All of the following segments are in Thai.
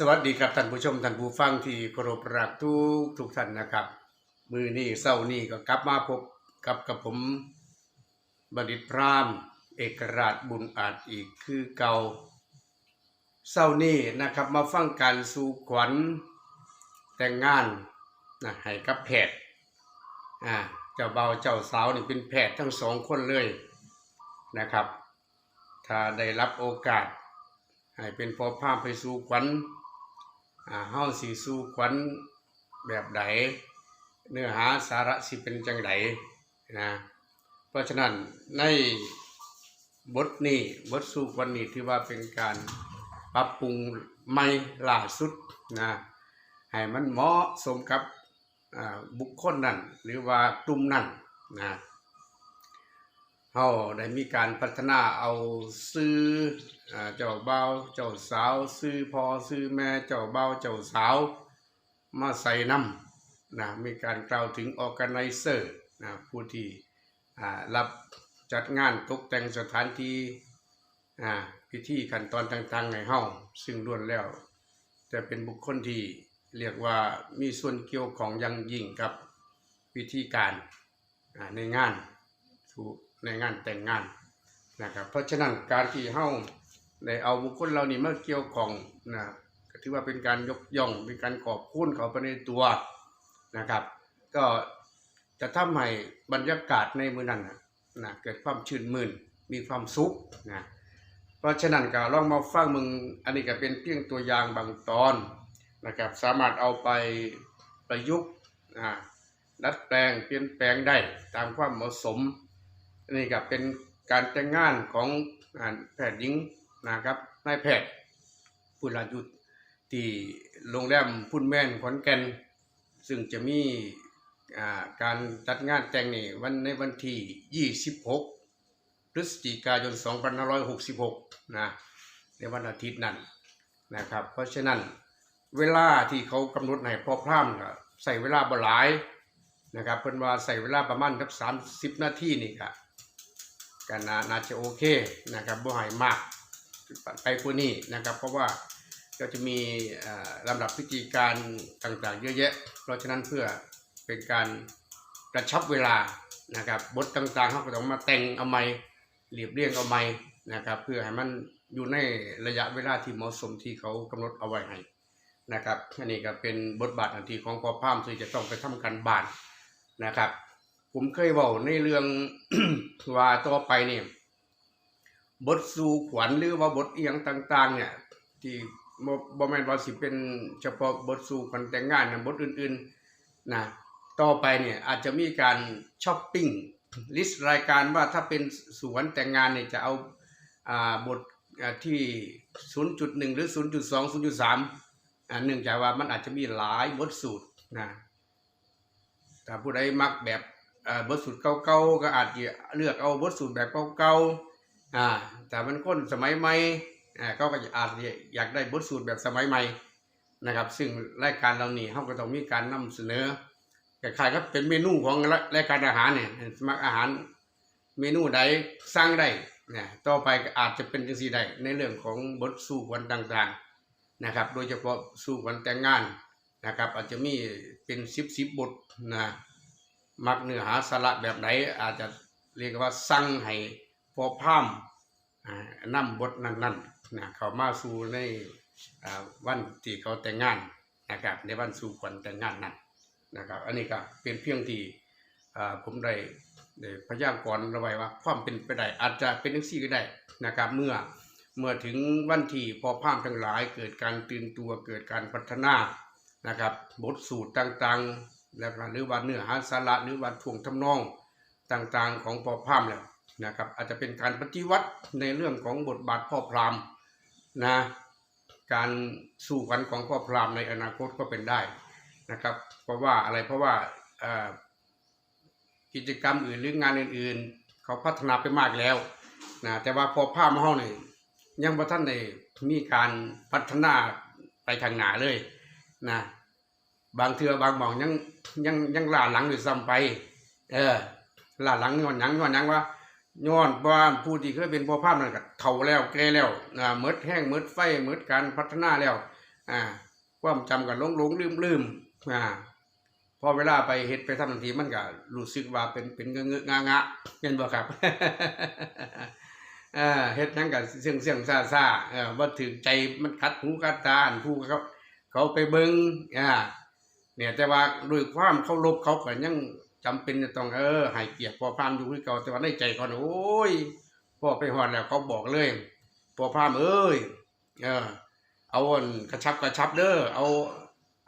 สวัสดีครับท่านผู้ชมท่านผู้ฟังที่เคารพรักทุกทุกท่านนะครับ มือนี้เศร้านี้ก็กลับมาพบกับกับผมบัณฑิตพรามเอกราชบุญอาจอีกคือเก่าเศร้านี้นะครับมาฟังการสู่ขวัญแต่งงานนะให้กับแพทย์อ่าเจ้าเบาเจ้าสาวนี่เป็นแพทย์ทั้งสองคนเลยนะครับ ถ้าได้รับโอกาสให้เป็นพอภาพไปสู่ขวัญ อ่าเฮาสิสู่ขวัญแบบใดเนื้อหาสาระสิเป็นจังไดนะเพราะฉะนั้นในบทนี้บทสู่ขวัญนี้ถือว่าเป็นการปรับปรุงใหม่ล่าสุดนะให้มันเหมาะสมกับบุคคลนั้นหรือว่ากลุ่มนั้นนะ เฮาได้มีการพัฒนาเอาซื้อเจ้าบ่าวเจ้าสาวซื้อพ่อซื้อแม่เจ้าบ่าวเจ้าสาว มาใส่น้ำนะมีการกล่าวถึงออ g a แก z เซอร์นะผู้ที่รับจัดงานตกแต่งสถานที่พิธีขั้นตอนต่างๆให้เฮาซึ่งล้วนแล้ว จะเป็นบุคคลที่เรียกว่ามีส่วนเกี่ยวของยังยิ่งกับพิธีการในงานสู่ ในงานแต่งงานนะครับเพราะฉะนั้นการที่เฮาได้เอาบุคคลเหล่านี้มาเกี่ยวของนะก็ถือว่าเป็นการยกย่องเป็นการขอบคุณเขาไปในตัวนะครับ ก็จะทำให้บรรยากาศในมือนั้นนะนะเกิดความชื่นมื่นมีความสุขนะเพราะฉะนั้นก็ลองมาฟังมึงอันนี้ก็เป็นเพียงตัวอย่างบางตอนนะครับสามารถเอาไปประยุกต์ดัดแปลงเปลี่ยนแปลงได้ตามความเหมาะสม นี่ก็เป็นการแต่งงานของแพทย์หญิงนะครับนายแพทย์พุรายุทธที่โรงแรมพุ่นแม่นขอนแก่น ซึ่งจะมีการจัดงานแต่งนี่วันในวันที่ 26 พฤศจิกายน 2566 นะในวันอาทิตย์นั้นนะครับ เพราะฉะนั้นเวลาที่เขากำหนดให้พอพร่ำก็ใส่เวลาบ่หลายนะครับเพิ่นว่าใส่เวลาประมาณสักสามสิบนาทีนี่ก็ ก็นาน่าจะโอเคนะครับบ่ให้มากไปกว่านี้นะครับ เพราะว่าก็จะมีลำดับพิธีการต่างๆ เยอะแยะ เพราะฉะนั้นเพื่อเป็นการกระชับเวลานะครับบทต่างๆเขาก็ต้องมาแต่งเอาใหม่เรียบเรียงเอาใหม่นะครับเพื่อให้มันอยู่ในระยะเวลาที่เหมาะสมที่เขากำหนดเอาไว้ให้นะครับอันนี้ก็เป็นบทบาทอันที่ของพ่อพามที่จะต้องไปทำการบ้านนะครับ ผมเคยบอกในเรื่องว่าต่อไปเนี่ยบทสู่ขวัญหรือว่าบทเอียงต่าง ๆ เนี่ย ที่บ่บ่แมนว่าสิเป็นเฉพาะบทสู่ขวัญแต่งงานนะบทอื่นๆนะต่อไปเนี่ยอาจจะมีการช้อปปิ้งลิสต์รายการว่าถ้าเป็นสวนแต่งงานเนี่ยจะเอาอ่าบทอ่าที่ 0.1 หรือ 0.2 0.3อันเนื่องจากว่ามันอาจจะมีหลายบทสูตรนะถ้าผู้ใดมักแบบ อ่อบทสูตรเก่าๆก็อาจจะเลือกเอาบทสูตรแบบเก่าๆอ่าแต่มันคนสมัยใหม่อ่าก็อาจจะอยากได้บทสูตรแบบสมัยใหม่นะครับซึ่งรายการเรานี่เขาก็ต้องมีการนำเสนอคล้ายๆครับเป็นเมนูของรายการอาหารเนี่ยสมัครอาหารเมนูใดสร้างได้เนี่ยต่อไปอาจจะเป็นจังซี่ได้ในเรื่องของบทสู่วันต่างๆนะครับ โดยเฉพาะสู่วันแต่งงานนะครับ อาจจะมีเป็นสิบสิบบทนะ มักเนื้อหาสาระแบบไหนอาจจะเรียกว่าสั่งให้พอพร่ำอ่าบทนั้นๆนะเขามาสู่ในวันที่เขาแต่งงานนะครับในวันสู่ขวัญแต่งงานนั้นนะครับ อันนี้ก็เป็นเพียงที่ผมได้พยากรณ์ระไว้ว่าความเป็นไปได้อาจจะเป็นทั้งสี่ก็ได้นะครับเมื่อเมื่อถึงวันที่พอภาพทั้งหลายเกิดการตื่นตัวเกิดการพัฒนานะครับบทสูตรต่างๆ แล้วก็หรือว่าเนื้อหาสาระหรือว่าท่วงทำนองต่างๆของพอภาพแล้วนะครับอาจจะเป็นการปฏิวัติในเรื่องของบทบาทพ่อพราหมณ์นะการสู่กันของพ่อพราหมณ์ในอนาคตก็เป็นได้นะครับ เพราะว่าอะไรเพราะว่ากิจกรรมอื่นหรืองานอื่นๆ เขาพัฒนาไปมากแล้วนะแต่ว่าพอภาพมาห้องนี่ยังบ่ท่านได้มีการพัฒนาไปทางหนาเลยนะ บางเทือบางหมองยังยังยังล่าหลังอยู่ซ้ำไป เออล่าหลังย้อนหยังย้อนหยังว่าย้อนว่าผู้ที่เคยเป็นพ่อภาพนั่นก็เฒ่าแล้วแก่แล้วนะหมดแห้งหมดไฟหมดการพัฒนาแล้ว อ่า ความจำก็หลงหลงลืมลืมอ่าพอเวลาไปเฮ็ดไปทำทันทีมันก็รู้สึกว่าเป็นเป็นเงอะเงอะงะงะเห็นบ่ครับเอ่าเฮ็ดหยังก็เสียงเสียงซาซ่าเออบ่ถึงใจมันขัดหูขัดตาผู้เขาเขาไปเบิ่งอ่า เนี่ยแต่ว่าด้วยความเคารพเขาก็ยังจำเป็นจะต้องเออให้เกียรติพอพามอยู่คือเก่าแต่ว่าในใจเขาน่ะโอ้ยพ่อไปฮอดแล้วเขาบอกเลยพอพามเอ้ยเออเอาอันกระชับกระชับเด้อเอา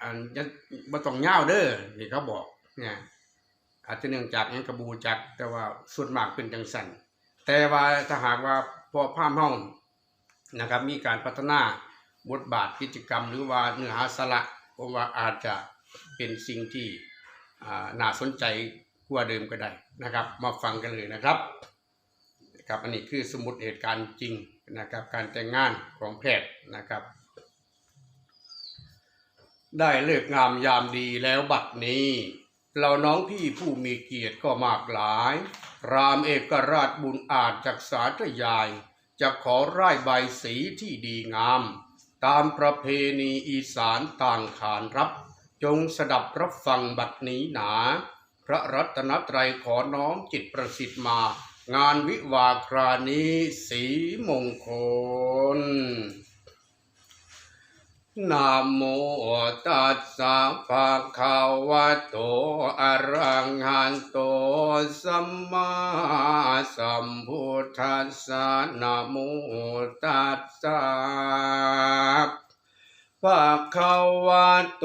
อันจะบ่ต้องยาเด้อนี่เขาบอกเนี่ยอาจจะเนื่องจากยังกระบูจักแต่ว่าส่วนมากเป็นจังสันแต่ว่าถ้าหากว่าพอภาพห้องนะครับมีการพัฒนาบทบาทกิจกรรม หรือว่าเนื้อหาสาระผมว่าอาจจะ เป็นสิ่งที่น่าสนใจกว่าเดิมก็ได้นะครับ มาฟังกันเลยนะครับครับอันนี้คือสมมติเหตุการณ์จริงนะครับ การแต่งงานของแพทย์นะครับ ได้เลิกงามยามดีแล้วบัดนี้เราน้องพี่ผู้มีเกียรติก็มากหลาย รามเอกราชบุญอาจจากสาธยาย จะขอไร่ใบสีที่ดีงาม ตามประเพณีอีสานต่างขานรับ จงสดับรับฟังบัดนี้หนา พระรัตนตรัยขอน้อมจิตประสิทธิ์มา งานวิวาครานี้สีมงคลนะโมตัสสะภะคะวะโตอะระหันโตสัมมาสัมพุทธัสสะนะโมตัสสะภะคะวะโต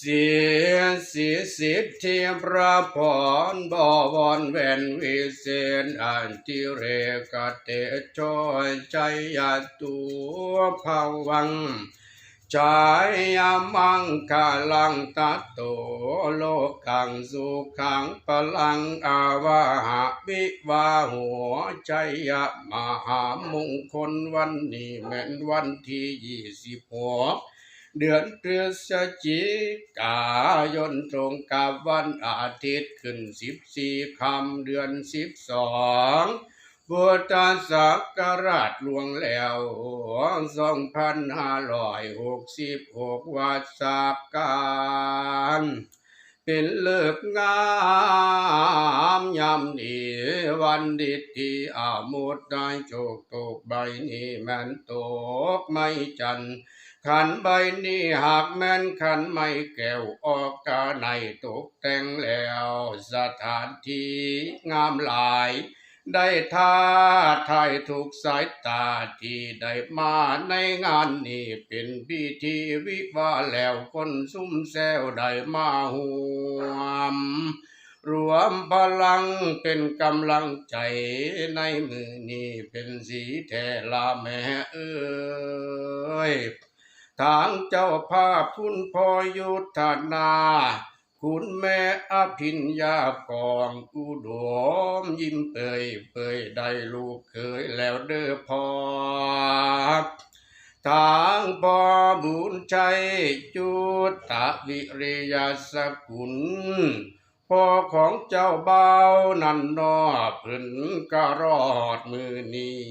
เสียสิสิทธิพระพรบวรแวนวิเศษอันติเรกเตโชยใจยตัวภาวังจายามังคาลังตัตโตโลกังสุขังปลังอาวาหะวิวาหัวใจยะมหามงคลวันนี้แม่นวันที่ยี่สิบหก เดือนพฤศจิกายนตรงกับวันอาทิตย์ขึ้นสิบสี่คำเดือนสิบสองพุทธศักราชลวงแล้วสองพันห้าร้อยหกสิบหกวัดสาการเป็นเลิกงามยำดีวันดิที่อามุดได้โจกตกใบนี้แม่นตกไม่จันทร์ ขันใบนี้หากแม่นขันไม่แก้วออกกาในตกแต่งแล้ว สถานที่งามหลาย ได้ท่าทายถูกสายตาที่ได้มาในงานนี้เป็นพิธีวิวาแล้วคนซุ่มแซวได้มาห่วมรวมพลังเป็นกำลังใจในมือนี้เป็นสีแทลาแม่เอ้ย ทางเจ้าภาพคุณพ่อยุทธนา คุณแม่อภิญญากองอุดมยิ้มเปยเปยได้ลูกเคยแล้วเด้อพอทางพ่อบุญใจจุตตะวิริยสกุลพ่อของเจ้าเบานันนอพึนก็รอดมือนี้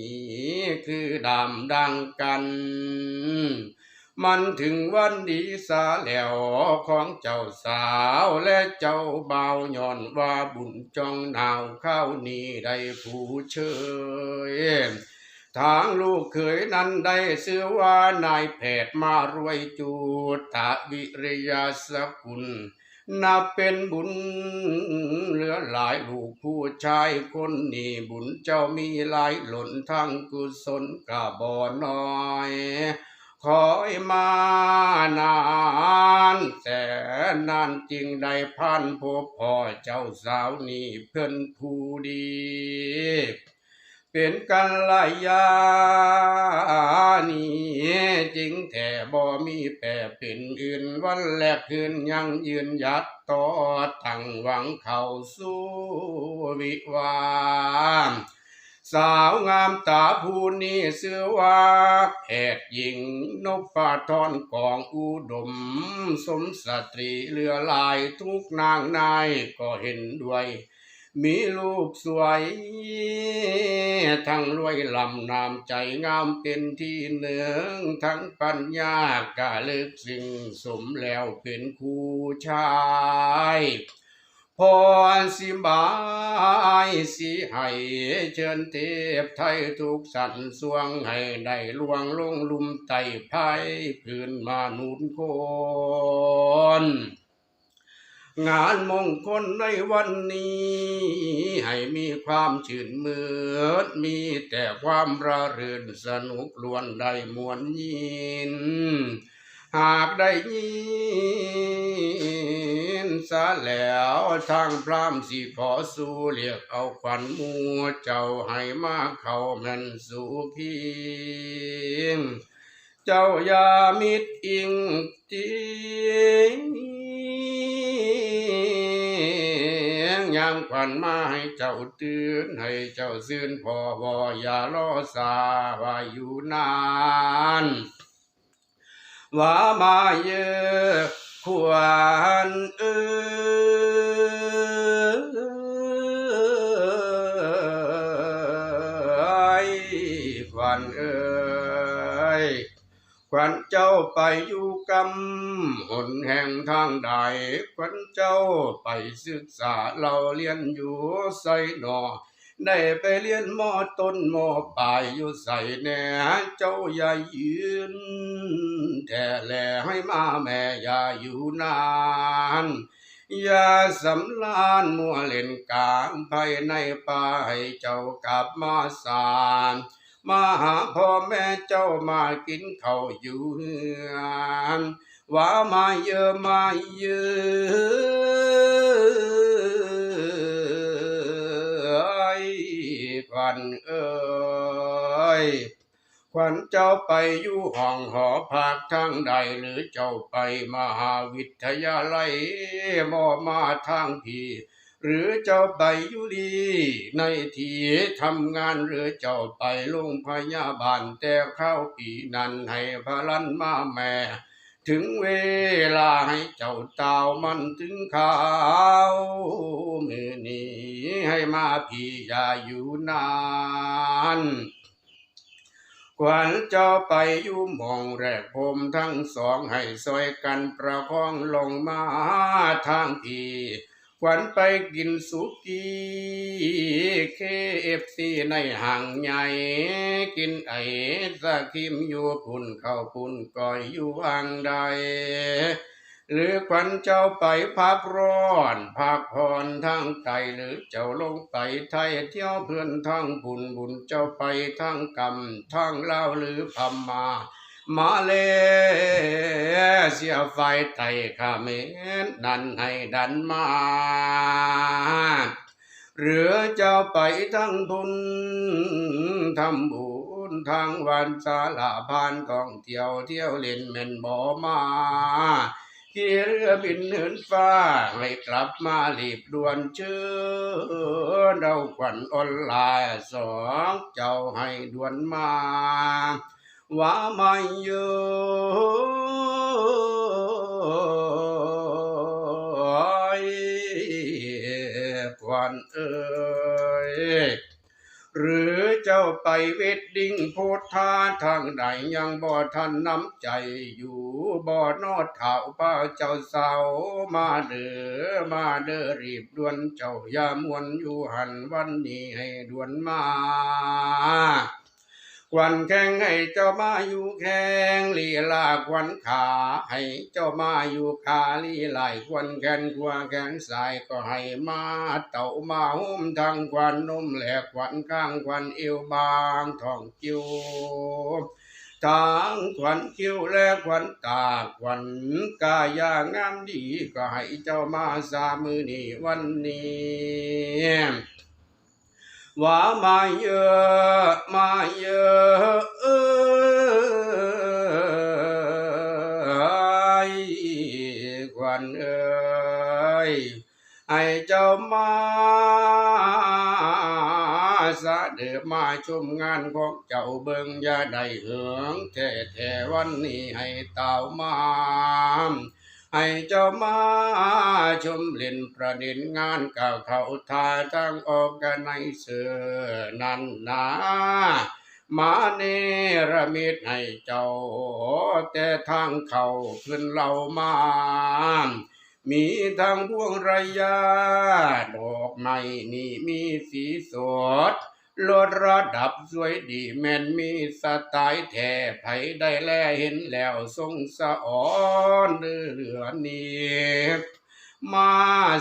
คือดำดังกัน มันถึงวันดีสาแล้วของเจ้าสาวและเจ้าเบาวย้อนว่าบุญจองหนาวข้าวนี้ได้ผู้เชยทางลูกเคยนั้นได้ซื้อว่านายแพทย์มารวยจูตะวิริยาสกุลนับเป็นบุญเหลือหลายลูกผู้ชายคนนี้บุญเจ้ามีหลายหล่นทั้งกุศลกะบ่น้อย คอยมานานแสนนานจริงได้พันพบพ่อเจ้าสาวนี่เพื่อนผู้ดี เป็นกันลายานี่จริงแต่บ่มีแปรเป็นอื่นวันแลกคืนยังยืนยัดต่อตั้งหวังเข้าสู่วิวาห์ สาวงามตาผู้นี้ชื่อว่าแพทย์หญิงนพทรกองอุดม สมสตรีเรือลายทุกนางนายก็เห็นด้วย มีลูกสวย ทั้งรวยลำนามใจงามเป็นที่หนึ่งทั้งปัญญากาลึกสิ่งสมแล้วเป็นคู่ชาย พรสิบายสิให้เชิญเทพไทยทุกสันสวงให้ได้ลวงลงลุมไต่ไพ่พื้นมานุนคนงานมงคลในวันนี้ ให้มีความชื่นมืดมีแต่ความระรื่นสนุกล้วนได้มวนยิน หากได้ยินซะแล้วทางพรามสิขอสู้เรียกเอาขวัญมูเจ้าให้มาเข้าแม่นสู่พีงเจ้ายามิดอิงจริงยังขวัญมาให้เจ้าตื่นให้เจ้าซื่นพอวออย่ารอสาว่าอยู่นาน ว่ามาเยอะควรเอ้ยขวัญเอ้ยขวัญเจ้าไปอยู่กำหนแห่งทางใดขวัญเจ้าไปศึกษาเราเรียนอยู่ใส่หนอ ได้ไปเรียนมอต้นมอปลายอยู่ใส่แหน่เจ้าอย่ายืนแต่แลให้มาแม่อย่าอยู่นานอย่าสำลานมัวเล่นกลางภายในป่าให้เจ้ากลับมาสารมาหาพ่อแม่เจ้ามากินข้าวอยู่เฮือนว่ามาเยอะมาเยอะ ขวัญเอ้ยขวัญเจ้าไปอยู่ห้องหอพักทางใดหรือเจ้าไปมหาวิทยาลัยมอมาทางพี่หรือเจ้าไปอยู่ดีในที่ทำงานหรือเจ้าไปโรงพยาบาลแต่ข้าวปีนั้นให้พลันมาแม่ ถึงเวลาให้เจ้าเต่ามันถึงข้าวมือนี้ให้มาพี่อย่าอยู่นานกวนเจ้าไปอยู่มองแรกผมทั้งสองให้ซอยกันประคองลงมาทางพี ขวัญไปกินสุกี้เคเอฟซีในห่างใหญ่ กินไอสะคิมอยู่ปุ่นเข้าวปุ่นก่อยอยู่อังใด หรือขวัญเจ้าไปพักร้อนพักผ่อนทางไกลหรือเจ้าลงไปไทยเที่ยวเพื่อนทางบุญบุญเจ้าไปทางกรรมทางลาวหรือพม่า มาเลเสียไฟไทยขเขมรดันให้ดันมา หรือเจ้าไปทั้งบุญทำบุญทางวันสาลาพานท่องเที่ยวเที่ยวเล่นแม่นบ่มาขี่เรือบินเหินฟ้าให้กลับมารีบด่วนเชิญเราขวัญออนไลน์สองเจ้าให้ด่วนมา ว่าไม่เยอะควันเอ้ยหรือเจ้าไปเวดดิ้งโพธาทางใดยังบ่ทันน้ำใจอยู่บ่นอดเท้าป้าเจ้าสาวมาเด้อมาเด้อรีบด่วนเจ้าอย่ามวนอยู่หันวันนี้ให้ด่วนมา ควันแข่งให้เจ้ามาอยู่แข่งลีลาควันขาให้เจ้ามาอยู่ขาลีลายควันแขนขวาแขนซ้ายก็ให้มาเต่ามาหุ้มทางควันนมแหลกควันข้างควันเอวบางท้องกิ้วทางควันคิ้วและควันตาควันกายางามดีก็ให้เจ้ามาสามือนี้วันนี้ ว่ามาเยอะมาเยอะไอ้ควันเอ้ยไอ้เจ้ามาสะเดือมาชุมงานของเจ้าเบิ่งยาได้เหืองแท้แท้วันนี้ให้เต่ามา ให้เจ้ามาชมเล่นประเด็นงานก่าเขาทาตั้งออกกันในเสือนันนะมาเนรมิตให้เจ้า แต่ทางเขาขึ้นเรามา มีทางพวงระยะดอกไม้นี่มีสีสด ลดระดับสวยดีแม่นมีสไตล์แท้ไผได้แลเห็นแล้วทรงสะอ่อนเหลือนี้มา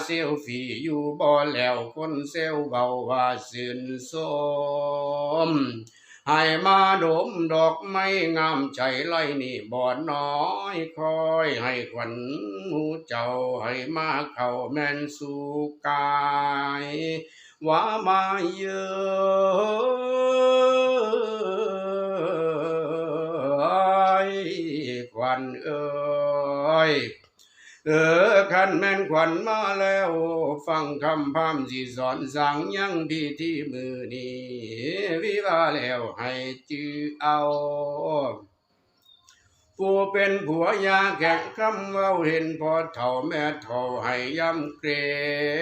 เซลฟี่อยู่บ่แล้วคนเซลเบาว่าสื่นสมให้มาดมดอกไม้งามใจไล่นี่บ่อน้อยคอยให้ขวัญหูเจ้าให้มาเข้าแม่นสู่กาย ว่ามาเยอะควันเอ้ยเออขันแม่นขวัญมาแล้ว ฟังคำพามสิสอนสั่งยังดีที่มือนี้วิวาแล้วให้จือเอาผู้เป็นผัวยาแข่งคำเว้าเห็นพอเท่าแม่เท่าให้ย้ำเกร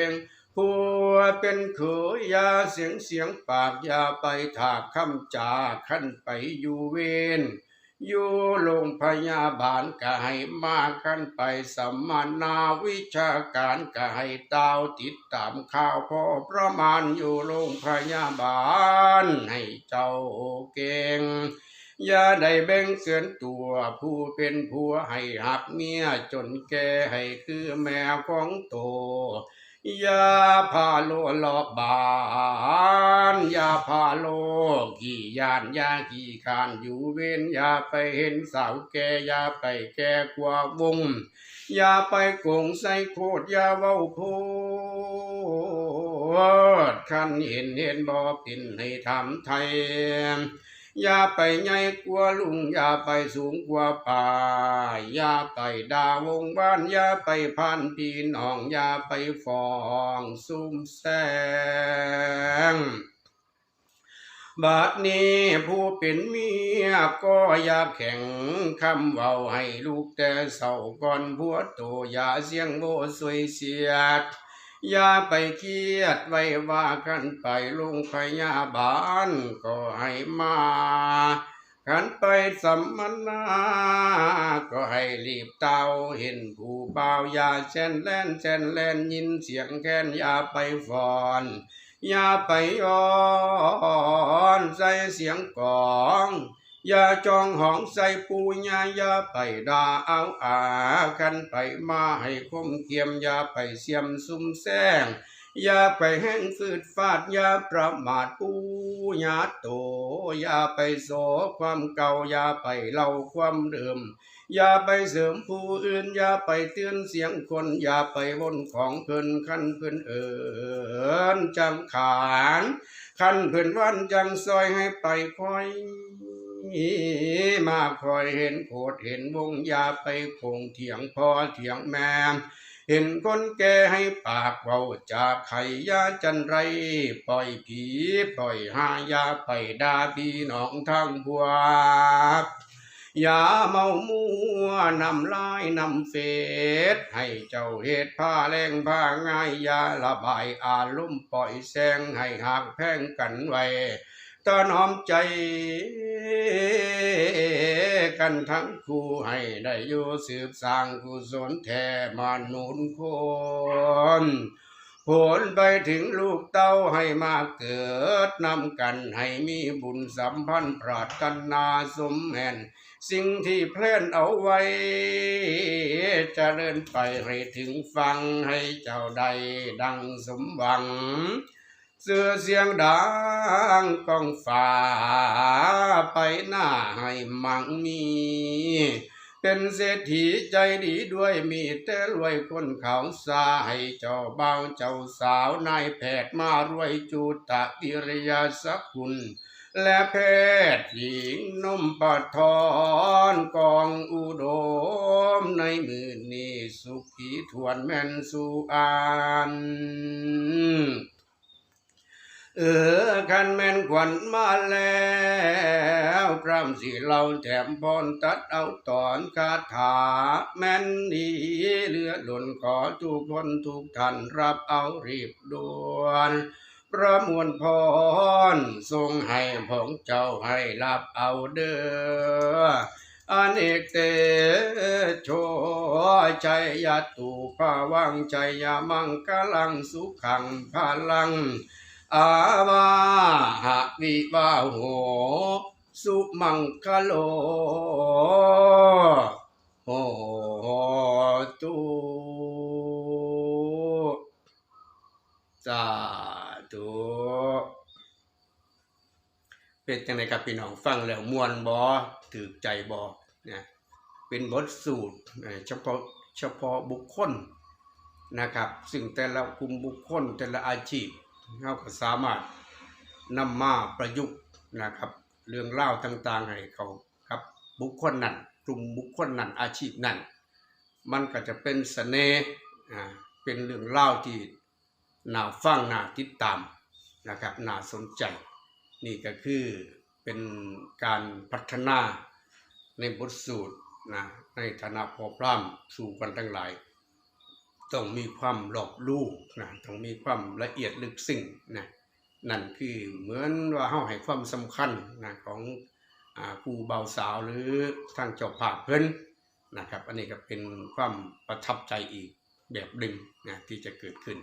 ง ผัวเป็นเขยยาเสียงเสียงปากยาไปถากคำจาขั้นไปอยู่เวนอยู่โรงพยาบาลก็ให้มากันไปสัมมนาวิชาการก็ให้ตาวติดตามข่าวพอประมาณอยู่โรงพยาบาล ให้เจ้าเก่งอย่าได้แบ่งเกินตัวผู้เป็นผัวให้หักเมียจนแก่ให้คือแม่ของโต ย่าพาโลหลอกบานอย่าพาโลกี่ยานอย่ากี่ขานอยู่เว้นอย่าไปเห็นสาวแกอย่าไปแกกว่าวงอย่าไปโกงใส่โคตรอย่าเว้าโพดคันเห็นเห็นบ่เป็นให้ทำไทย อย่าไปใหญ่กว่าลุง อย่าไปสูงกว่าป่า อย่าไปด่าวงบ้าน อย่าไปพันพี่น้อง อย่าไปฟองซุ่มแซงบัดนี้ผู้เป็นเมียก็อย่าแข่งคำเว้าให้ลูกแต่เศร้าก่อนผัวโตอย่าเสียงโบสวยเสียด อย่าไปเครียดไว้ว่ากันไปโรงพยาบาลก็ให้มาขันไปสัมมนา ก็ให้รีบเตาเห็นผู้บ่าวอย่าแช่นแล่นแช่นแล่นยินเสียงแค้นอย่าไปฟอนอย่าไปย้อน ใส่เสียงกอง ย่าจองห้องใส่ปูญาอย่าไปด่าเอาอากันไปมาให้คมเกียมอย่าไปเสียมซุ่มแซงอย่าไปแห้งฟืดฟาดอย่าประมาทปูญาโตอย่าไปโสความเก่าอย่าไปเล่าความเดิมอย่าไปเสริมผู้อื่นอย่าไปเตือนเสียงคนอย่าไปวนของเพิ่นขั้นเพิ่นเอินจังขานขั้นเพิ่นวันจังซอยให้ไปคอย มาคอยเห็นโคดเห็นวงยาไปคงเถียงพอเถียงแม่เห็นคนแก่ให้ปากเบาจากไขยาจันไรปล่อยผีปล่อยหายาไปด่าพี่น้องทางบัวอย่าเมามัวนำลายนำเฟดให้เจ้าเหตุผ้าแรงผ้าง่ายยาระบายอารมณ์ปล่อยแสงให้หักแพงกันไว้ ตอนหอมใจกันทั้งคู่ให้ได้อยู่สืบสร้างกุศลแท่มานุนคนผลไปถึงลูกเต้าให้มาเกิดนำกันให้มีบุญสัมพันธ์ปรารถนาสมแห่น สิ่งที่เพลนเอาไว้จะเดินไปให้ถึงฟังให้เจ้าใดดังสมหวัง เสือเสียงดังกองฟ้าไปหน้าให้มั่งมี เป็นเศรษฐีใจดีด้วยมีแต่รวยคนเขาสาให้เจ้าบ่าวเจ้าสาวนายแพทย์มารวยจูตะวิริยาสกุลและเพศหญิงนมปัทอนกองอุดมในมือนี้สุขีทวนแม่นสุอาน เออกันแม่นขวัญมาแล้วพรำสิเราแถมพรตัดเอาตอนคาถา แม่นดีเหลือหล่นขอทุกคนทุกท่านรับเอารีบด่วนประมวลพรทรงให้ของเจ้าให้รับเอาเด้ออเนกเตโชชัยยตุภาวังชัยยมังกลังสุขังพลัง อาวาหะวิวาโหสุมังคโลโหตุสาธุเป็นจังไดกับพี่น้องฟังแล้วมวนบอถือใจบอเนี่ยเป็นบทสูตรเอ่อเฉพาะเฉพาะบุคคลนะครับ ซึ่งแต่ละกลุ่มบุคคลแต่ละอาชีพ เราก็สามารถนำมาประยุกต์นะครับ เรื่องเล่าต่างๆให้เขากับบุคคลนั้นกลุ่มบุคคลนั้นอาชีพนั้นมันก็จะเป็นเสน่ห์อ่าเป็นเรื่องเล่าที่น่าฟังน่าติดตามนะครับน่าสนใจ นี่ก็คือเป็นการพัฒนาในบทสูตรนะในฐานะพอพร่ำสู่กันทั้งหลาย ต้องมีความรอบรู้นะต้องมีความละเอียดลึกซึ้งนะนั่นคือเหมือนว่าเฮาให้ความสำคัญนะของอ่าครูเบาสาวหรือทางเจ้าภาพเพิ่นนะครับ อันนี้ก็เป็นความประทับใจอีกแบบหนึ่งนะที่จะเกิดขึ้น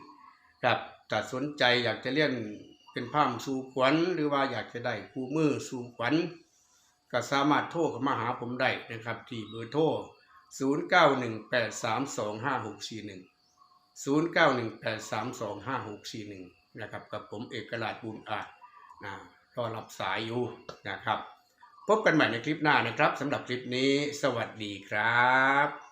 ครับถ้าสนใจอยากจะเรียนเป็นพราหมณ์สู่ขวัญหรือว่าอยากจะได้คู่มือสู่ขวัญก็สามารถโทรเข้ามาหาผมได้นะครับ ที่เบอร์โทร 0918325641 0918325641 นะครับกับผมเอกราชบุญอาจนะรอรับสายอยู่นะครับ พบกันใหม่ในคลิปหน้านะครับสำหรับคลิปนี้สวัสดีครับ